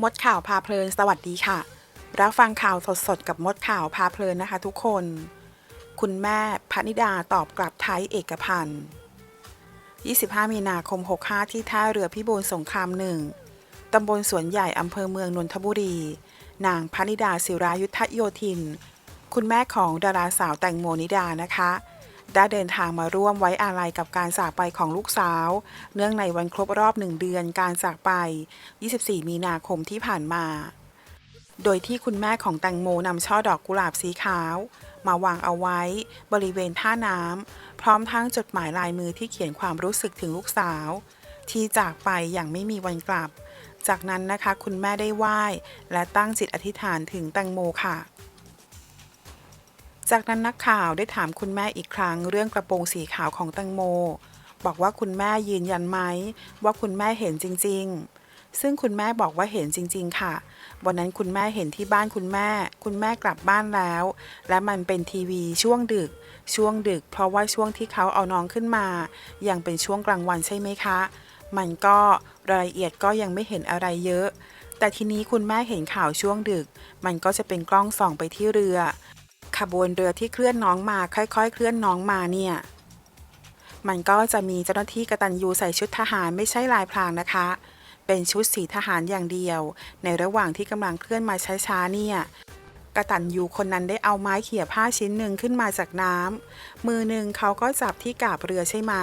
มดข่าวพาเพลินสวัสดีค่ะ รับฟังข่าวสดๆ กับมดข่าวพาเพลินนะคะทุกคน คุณแม่พนิดาตอบกลับไทยเอกพันธ์ 25 มีนาคม 65 ที่ท่าเรือพิบูลสงครามหนึ่งตำบลสวนใหญ่อำเภอเมืองนนทบุรี นางพนิดาศิรายุทธโยธิน คุณแม่ของดาราสาวแตงโมนิดานะคะ ได้เดินทางมาร่วมไว้อาลัยกับการจากไปของลูกสาว เนื่องในวันครบรอบหนึ่งเดือนการจากไป 24 มีนาคมที่ผ่านมา โดยที่คุณแม่ของแตงโมนำช่อดอกกุหลาบสีขาว มาวางเอาไว้บริเวณท่าน้ำพร้อมทั้งจดหมายลายมือที่เขียนความรู้สึกถึงลูกสาว ที่จากไปอย่างไม่มีวันกลับ จากนั้นนะคะคุณแม่ได้ไหว้ และตั้งจิตอธิษฐานถึงแตงโมค่ะ จากนั้นนักข่าวได้ถามคุณแม่อีกครั้ง เรื่องกระโปรงสีขาวของแตงโม บอกว่าคุณแม่ยืนยันไหมว่าคุณแม่เห็นจริง ๆ ซึ่งคุณแม่บอกว่าเห็นจริง ๆ ค่ะ วันนั้นคุณแม่เห็นที่บ้านคุณแม่ คุณแม่กลับบ้านแล้ว และมันเป็นทีวีช่วงดึก ช่วงดึก เพราะว่าช่วงที่เขาเอาน้องขึ้นมา ยังเป็นช่วงกลางวันใช่ไหมคะ มันก็รายละเอียดก็ยังไม่เห็นอะไรเยอะ แต่ทีนี้คุณแม่เห็นข่าวช่วงดึก มันก็จะเป็นกล้องส่องไปที่เรือ ขบวนเรือที่เคลื่อนน้องมา ค่อยๆ เคลื่อนน้องมาเนี่ย มันก็จะมีเจ้าหน้าที่กตัญญูใส่ชุดทหารไม่ใช่ลายพรางนะคะ เป็นชุดสีทหารอย่างเดียว ในระหว่างที่กำลังเคลื่อนมาช้าๆเนี่ยกตัญญูคนนั้นได้เอาไม้เขี่ยผ้าชิ้นหนึ่งขึ้นมาจากน้ำมือหนึ่งเขาก็จับที่กาบเรือใช่ไหม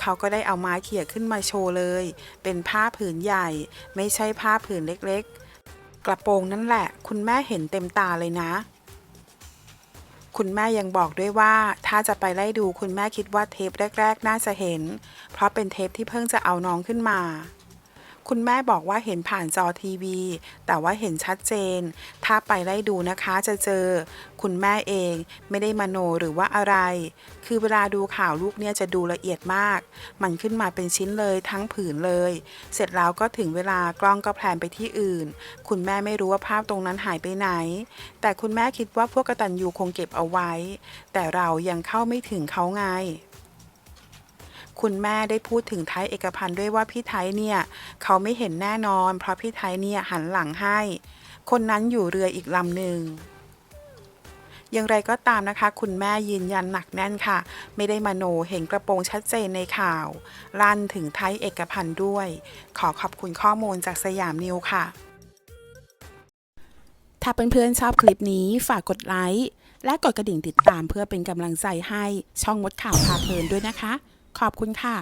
เขาก็ได้เอาไม้เขี่ยขึ้นมาโชว์เลย เป็นผ้าผืนใหญ่ ไม่ใช่ผ้าผืนเล็กๆ กระโปรงนั่นแหละ คุณแม่เห็นเต็มตาเลยนะ คุณแม่ยังบอกด้วยว่าถ้าจะไปไล่ดูคุณแม่คิดว่าเทปแรก ๆ น่าจะเห็น เพราะเป็นเทปที่เพิ่งจะเอาน้องขึ้นมา คุณแม่บอกว่าเห็นผ่านจอทีวี แต่ว่าเห็นชัดเจน ถ้าไปไล่ดูนะคะจะเจอ คุณแม่เองไม่ได้มโนหรือว่าอะไร คือเวลาดูข่าวลูกเนี่ยจะดูละเอียดมาก มันขึ้นมาเป็นชิ้นเลยทั้งผืนเลย เสร็จแล้วก็ถึงเวลากล้องก็แพลนไปที่อื่น คุณแม่ไม่รู้ว่าภาพตรงนั้นหายไปไหน แต่คุณแม่คิดว่าพวกกระตัญญูคงเก็บเอาไว้ แต่เรายังเข้าไม่ถึงเขาไง คุณแม่ได้พูดถึงไทยเอกพันธ์ด้วยว่าพี่ไทยเนี่ยเขาไม่เห็นแน่นอน เพราะพี่ไทยเนี่ยหันหลังให้ คนนั้นอยู่เรืออีกลำหนึ่งอย่างไรก็ตามนะคะ คุณแม่ยืนยันหนักแน่นค่ะ ไม่ได้มโนเห็นกระโปรงชัดเจนในข่าว ลั่นถึงไทยเอกพันธ์ด้วย ขอขอบคุณข้อมูลจากสยามนิวค่ะ ถ้าเพื่อนๆชอบคลิปนี้ฝากกดไลค์และกดกระดิ่งติดตามเพื่อเป็นกำลังใจให้ช่องมดข่าวพาเพลินด้วยนะคะ ขอบคุณค่ะ